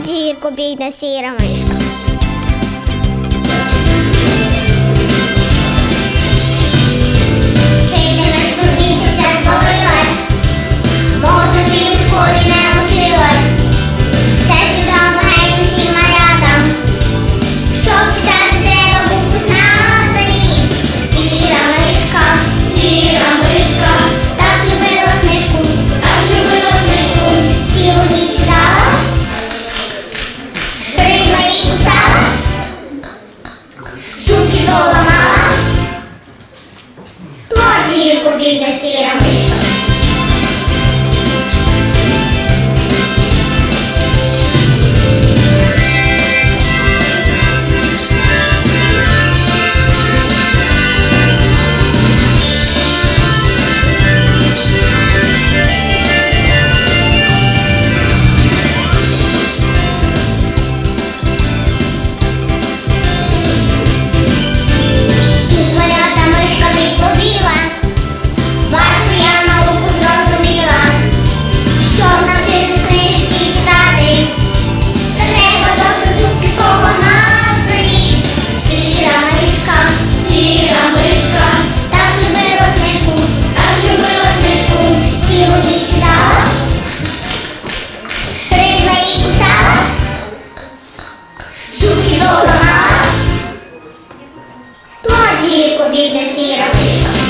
Раджу Гірко бій на сіра мишка. vida será mesma. бідна сіра пічка.